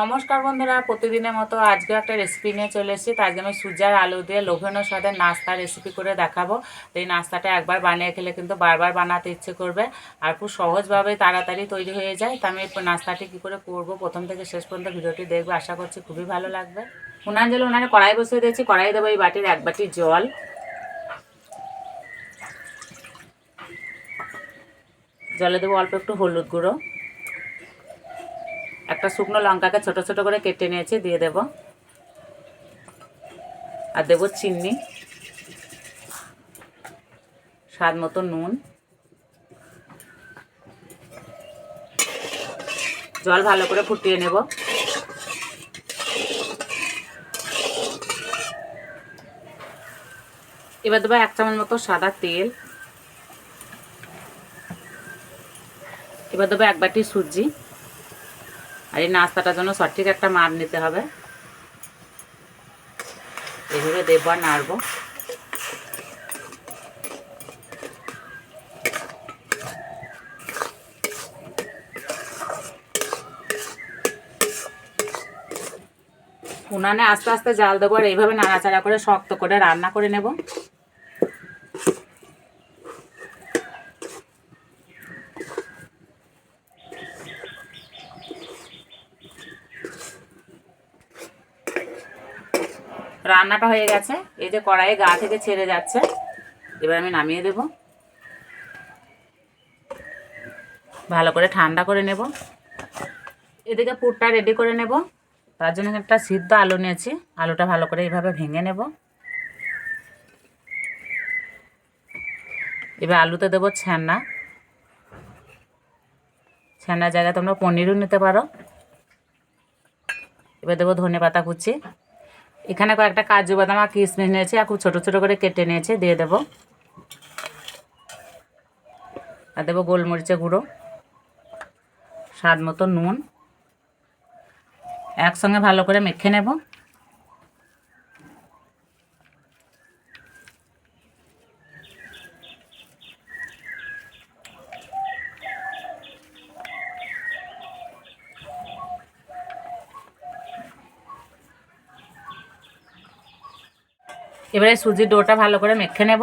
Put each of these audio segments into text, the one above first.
নমস্কার বন্ধুরা, প্রতিদিনের মতো আজকে একটা রেসিপি নিয়ে চলে এসেছি। আজকে আমি সুজার আলু দিয়ে লোভনীয় স্বাদের নাস্তা রেসিপি করে দেখাবো। তো এই নাস্তাটা একবার বানিয়ে খেলে কিন্তু বারবার বানাতে ইচ্ছে করবে আর খুব সহজভাবে তাড়াতাড়ি তৈরি হয়ে যায়। তো আমি নাস্তাটি কী করে করব, প্রথম থেকে শেষ পর্যন্ত ভিডিওটি দেখব, আশা করছি খুবই ভালো লাগবে। উনান জল উনানে কড়াই বসিয়ে দিয়েছি, কড়াই দেবো এই বাটির এক বাটি জল। জলে দেবো অল্প একটু হলুদ গুঁড়ো। একটা শুকনো লঙ্কাকে ছোট ছোট করে কেটে নিয়েছি, দিয়ে দেব। আর দেব চিনি। স্বাদ মতো নুন। জল ভালো করে ফুটিয়ে নেব। এবার দেবো এক চামচ মতো সাদা তেল। এবার দেবো এক বাটি সুজি। আর এই নাস্তাটার জন্য সঠিক একটা মাপ নিতে হবে। এভাবে দেবো আর নাড়বো। উনানে আস্তে আস্তে জাল দেবো আর এইভাবে নাড়াচাড়া করে শক্ত করে রান্না করে নেব। রান্নাটা হয়ে গেছে। এই যে কড়াইয়ে গা থেকে ছেড়ে যাচ্ছে। এবার আমি নামিয়ে দেব। ভালো করে ঠান্ডা করে নেব। এদিকে পুরটা রেডি করে নেব। তার জন্য একটা সিদ্ধ আলু নিয়েছি। আলুটা ভালো করে এইভাবে ভেঙে নেব। এবার আলুতে দেবো ছ্যানা ছ্যানার জায়গায় তোমরা পনিরও নিতে পারো। এবার দেবো ধনে পাতা কুচি। এখানে কয়েকটা কাজু বাদাম আর কিশমিশ নিয়েছি আর খুব ছোটো ছোটো করে কেটে নিয়েছি, দিয়ে দেবো। আর দেবো গোলমরিচের গুঁড়ো, স্বাদ মতো নুন। একসঙ্গে ভালো করে মেখে নেব। এবারে সুজির ডোটা ভালো করে মেখে নেব।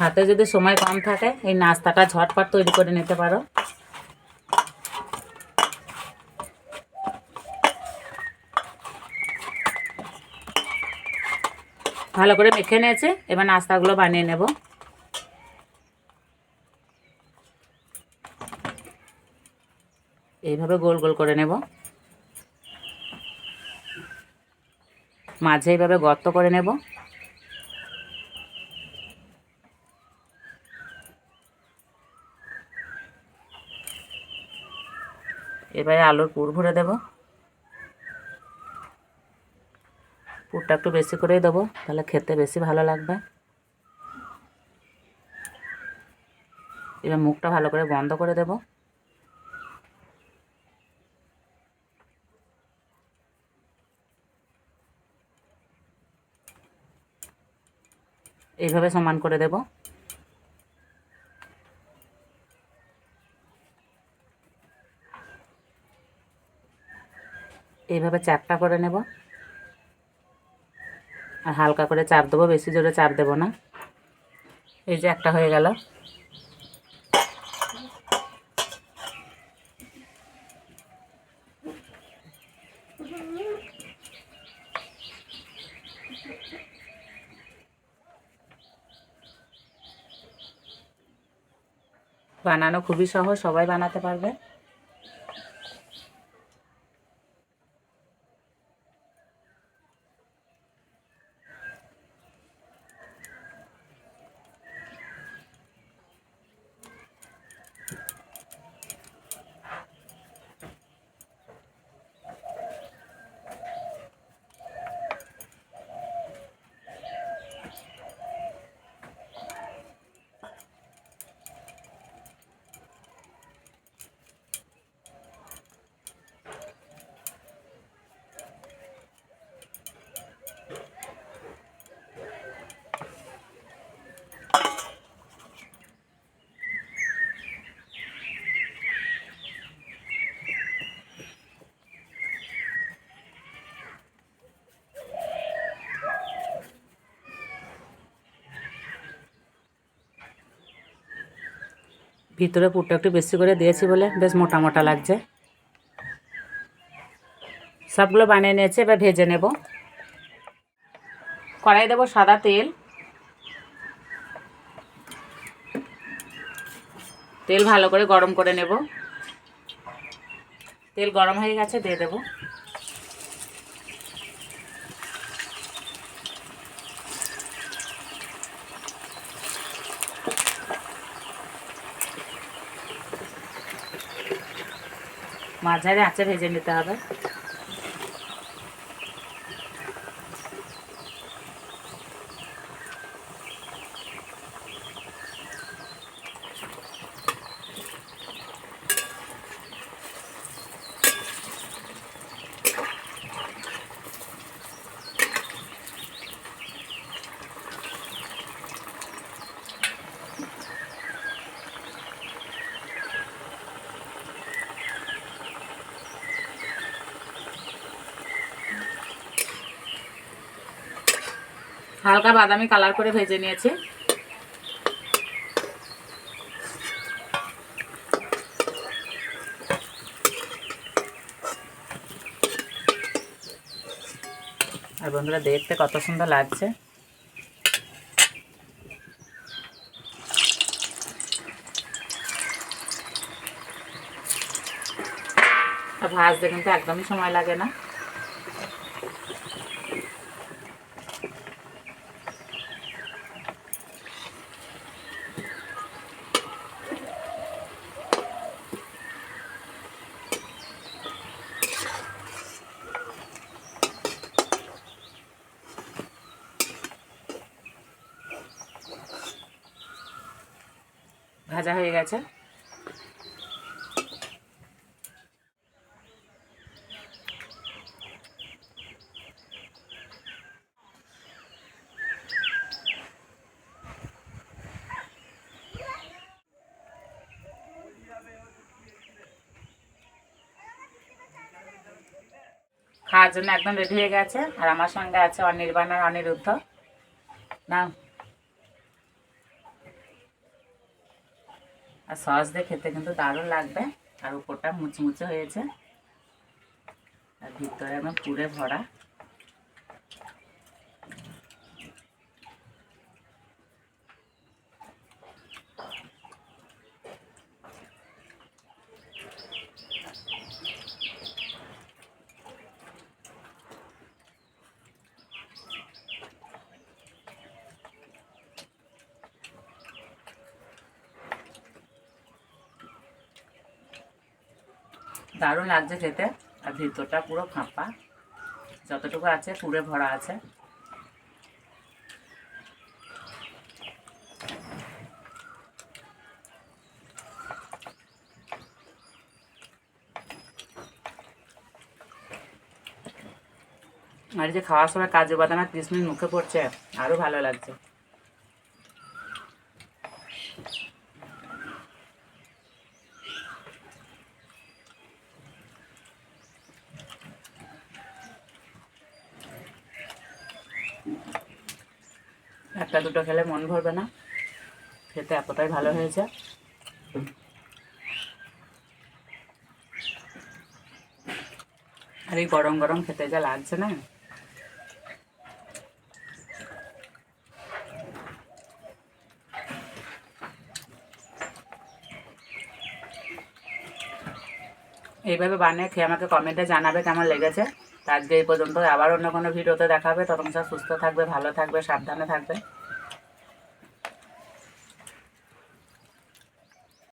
হাতে যদি সময় কম থাকে, এই নাস্তাটা ঝটপট তৈরি করে নিতে পারো। ভালো করে মেখে নিয়েছে, এবার নাস্তাগুলো বানিয়ে নেব। এইভাবে গোল গোল করে নেব। মাঝে এইভাবে গর্ত করে নেব। এবারে আলুর পুর ভরে দেব। পুরটা একটু বেশি করেই দেবো, তাহলে খেতে বেশি ভালো লাগবে। এবার মুখটা ভালো করে বন্ধ করে দেব। এইভাবে সমান করে দেবো। এইভাবে চাপটা করে নেব। আর হালকা করে চাপ দেবো, বেশি জোরে চাপ দেবো না। এই যে একটা হয়ে গেল। বানানো খুবই সহজ সবাই বানাতে পারবে। ভিতরে পুরটা একটু বেশি করে দিয়েছি বলে বেশ মোটা মোটা লাগছে। সবগুলো বানিয়ে নিয়েছি, এবার ভেজে নেব। কড়াই দেবো সাদা তেল। তেল ভালো করে গরম করে নেব। তেল গরম হয়ে গেছে, দিয়ে দেবো। মাঝারি আঁচে ভেজে নিতে হবে। হালকা বাদামি কালার করে ভেজে নিয়েছি। আর বন্ধুরা, দেখতে কত সুন্দর লাগছে। ভাজতে কিন্তু একদমই সময় লাগে না। ভাজা হয়ে গেছে। খাওয়ার জন্য একদম রেডি হয়ে গেছে। আর আমার সঙ্গে আছে অনির্বাণ আর অনিরুদ্ধ। না আর সস দিয়ে খেতে কিন্তু দারুণ লাগবে। আর উপরটা মুচমুচে হয়েছে। আর ভিতরে আমার পুরে ভরা। দারুণ লাগছে খেতে। আর ভিতরটা পুরো ফাঁপা। যতটুকু আছে, পুরে ভরা আছে। আর যে খাওয়ার সময় কাজু বাদাম আর কিশমিশ মুখে পড়ছে আরও ভালো লাগছে। একটা দুটো খেলে মন ভরবে না। খেতে এতটাই ভালো হয়েছে আর এই গরম গরম খেতে যা লাগছে না। এইভাবে বানিয়ে খেয়ে আমাকে কমেন্টে জানাবে কেমন লেগেছে। আজকে এই পর্যন্ত আবার অন্য কোনো ভিডিওতে দেখাবে। তখন সব সুস্থ থাকবে, ভালো থাকবে, সাবধানে থাকবে।